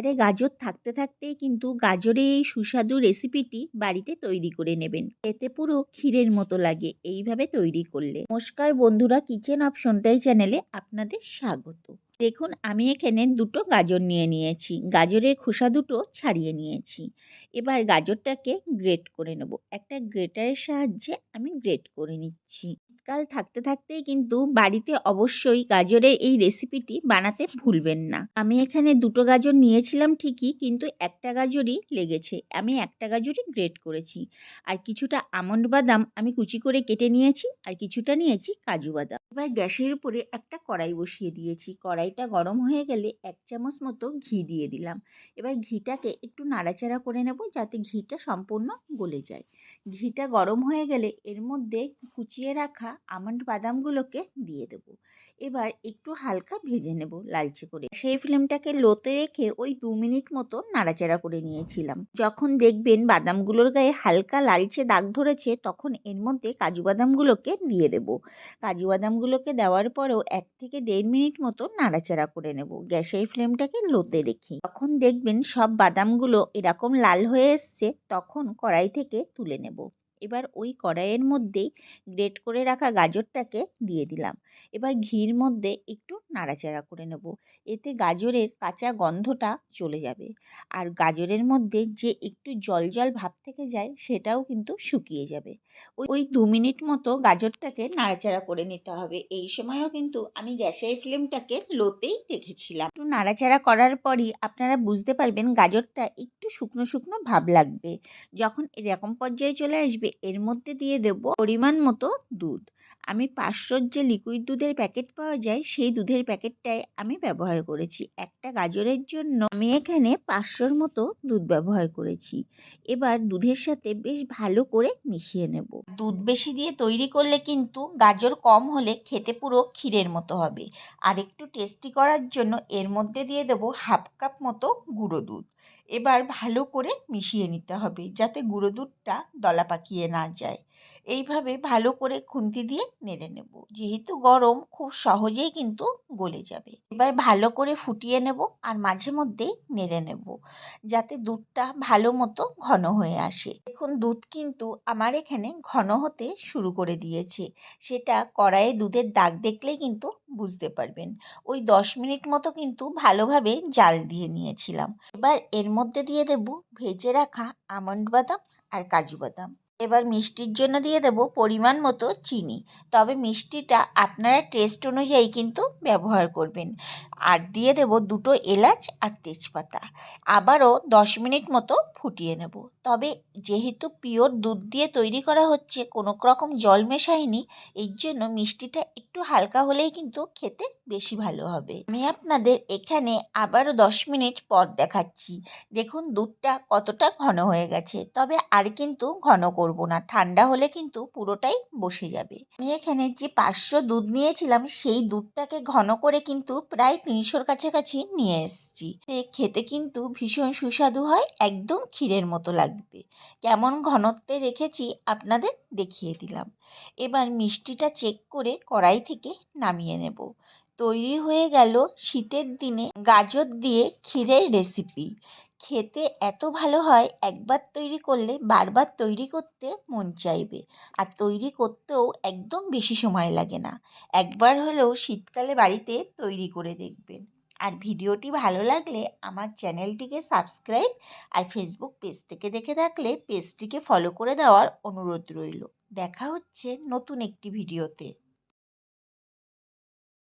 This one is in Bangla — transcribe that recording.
বাজারে গাজর থাকতে থাকতেই কিন্তু গাজরের এই সুস্বাদু রেসিপিটি বাড়িতে তৈরি করে নেবেন। এতে পুরো ক্ষীরের মতো লাগে এইভাবে তৈরি করলে। নমস্কার বন্ধুরা, কিচেন অপশনটাই চ্যানেলে আপনাদের স্বাগত। দেখুন, আমি এখানে দুটো গাজর নিয়ে নিয়েছি। গাজরের খোসা দুটো ছাড়িয়ে নিয়েছি। এবার গাজরটাকে গ্রেট করে নেব। একটা গ্রেটারের সাহায্যে আমি গ্রেট করে নিচ্ছি। শীতকাল থাকতে থাকতেই কিন্তু বাড়িতে অবশ্যই গাজরের এই রেসিপিটি বানাতে ভুলবেন না। আমি এখানে দুটো গাজর নিয়েছিলাম ঠিকই, কিন্তু একটা গাজরই লেগেছে। আমি একটা গাজরই গ্রেট করেছি। আর কিছুটা আমন্ড বাদাম আমি কুচি করে কেটে নিয়েছি, আর কিছুটা নিয়েছি কাজু বাদাম। এবার গ্যাসের উপরে একটা কড়াই বসিয়ে দিয়েছি। কড়াইটা গরম হয়ে গেলে এক চামচ মতো ঘি দিয়ে দিলাম। এবার ঘিটাকে একটু নাড়াচাড়া করে নেব যাতে ঘিটা সম্পূর্ণ গলে যায়। ঘিটা গরম হয়ে গেলে এর মধ্যে কুচিয়ে রাখা আমন্ড বাদামগুলোকে দিয়ে দেব। এবার একটু হালকা ভেজে নেব লালচে করে। সেই ফ্লেমটাকে লোতে রেখে ওই দু মিনিট মতো নাড়াচাড়া করে নিয়েছিলাম। যখন দেখবেন বাদামগুলোর গায়ে হালকা লালচে দাগ ধরেছে, তখন এর মধ্যে কাজু বাদামগুলোকে দিয়ে দেব। কাজু বাদামগুলোকে দেওয়ার পরেও এক থেকে দেড় মিনিট মতো নাড়াচাড়া করে নেব গ্যাসের ফ্লেমটাকে লোতে রেখে। তখন দেখবেন সব বাদামগুলো এরকম লাল হয়ে এসছে, তখন কড়াই থেকে তুলে নেব। এবার ওই কড়াইয়ের মধ্যেই গ্রেট করে রাখা গাজরটাকে দিয়ে দিলাম। এবার ঘির মধ্যে একটু নাড়াচাড়া করে নেব। এতে গাজরের কাঁচা গন্ধটা চলে যাবে। আর গাজরের মধ্যে যে একটু জল জল ভাব থেকে যায়, সেটাও কিন্তু শুকিয়ে যাবে। ওই দু মিনিট মতো গাজরটাকে নাড়াচাড়া করে নিতে হবে। এই সময়ও কিন্তু আমি গ্যাসের ফ্লেমটাকে লোতেই রেখেছিলাম। একটু নাড়াচাড়া করার পরই আপনারা বুঝতে পারবেন গাজরটা একটু শুকনো শুকনো ভাব লাগবে। যখন এরকম পর্যায়ে চলে আসবে, এর মধ্যে দিয়ে দেব পরিমাণ মতো দুধ। আমি পাঁচশোর যে লিকুইড দুধের প্যাকেট পাওয়া যায়, সেই দুধের প্যাকেটটাই আমি ব্যবহার করেছি। একটা গাজরের জন্য আমি এখানে পাঁচশোর মতো দুধ ব্যবহার করেছি। এবার দুধের সাথে বেশ ভালো করে মিশিয়ে নেব। দুধ বেশি দিয়ে তৈরি করলে কিন্তু গাজর কম হলে খেতে পুরো ক্ষীরের মতো হবে। আর একটু টেস্টি করার জন্য এর মধ্যে দিয়ে দেবো হাফ কাপ মতো গুঁড়ো দুধ। এবার ভালো করে মিশিয়ে নিতে হবে যাতে গুঁড়ো দুধটা দলা পাকিয়ে না যায়। এইভাবে ভালো করে খুন্তি দিয়ে নেড়ে নেব। যেহেতু গরম, খুব সহজেই কিন্তু গলে যাবে। এবার ভালো করে ফুটিয়ে নেব আর মাঝে মধ্যেই নেড়ে নেব যাতে দুধটা ভালো মতো ঘন হয়ে আসে। এখন দুধ কিন্তু আমার এখানে ঘন হতে শুরু করে দিয়েছে। সেটা কড়াইয়ে দুধের দাগ দেখলেই কিন্তু বুঝতে পারবেন। ওই দশ মিনিট মতো কিন্তু ভালোভাবে জাল দিয়ে নিয়েছিলাম। এবার এর দিয়ে দেব ভেজে রাখা আমন্ড বাদাম আর কাজু বাদাম। এবার মিষ্টির জন্য দিয়ে দেব পরিমাণ মতো চিনি। তবে মিষ্টিটা আপনারা টেস্ট অনুযায়ী কিন্তু ব্যবহার করবেন। আর দিয়ে দেব দুটো এলাচ আর তেজপাতা। আবারও দশ মিনিট মতো ফুটিয়ে নেব। তবে যেহেতু পিওর দুধ দিয়ে তৈরি করা হচ্ছে কোনো রকম জল মেশাইনি এই জন্য মিষ্টিটা একটু হালকা হলেই কিন্তু খেতে বেশি ভালো হবে। আমি আপনাদের এখানে আবারও দশ মিনিট পর দেখাচ্ছি। দেখুন দুধটা কতটা ঘন হয়ে গেছে। তবে আর কিন্তু ঘন করব না, ঠান্ডা হলে কিন্তু পুরোটাই বসে যাবে। আমি এখানে যে পাঁচশো দুধ নিয়েছিলাম, সেই দুধটাকে ঘন করে কিন্তু প্রায় তিনশোর কাছাকাছি নিয়ে এসেছি। খেতে কিন্তু ভীষণ সুস্বাদু হয়, একদম ক্ষীরের মতো লাগবে। কেমন ঘনত্বে রেখেছি আপনাদের দেখিয়ে দিলাম। এবার মিষ্টিটা চেক করে কড়াই থেকে নামিয়ে নেব। তৈরি হয়ে গেল শীতের দিনে গাজর দিয়ে ক্ষীরের রেসিপি খেতে এত ভালো হয়, একবার তৈরি করলে বারবার তৈরি করতে মন চাইবে। আর তৈরি করতেও একদম বেশি সময় লাগে না। একবার হলেও শীতকালে বাড়িতে তৈরি করে দেখবেন। আর ভিডিওটি ভালো লাগলে আমার চ্যানেলটিকে সাবস্ক্রাইব আর ফেসবুক পেজ থেকে দেখে থাকলে পেজটিকে ফলো করে দেওয়ার অনুরোধ রইল। দেখা হচ্ছে নতুন একটি ভিডিওতে।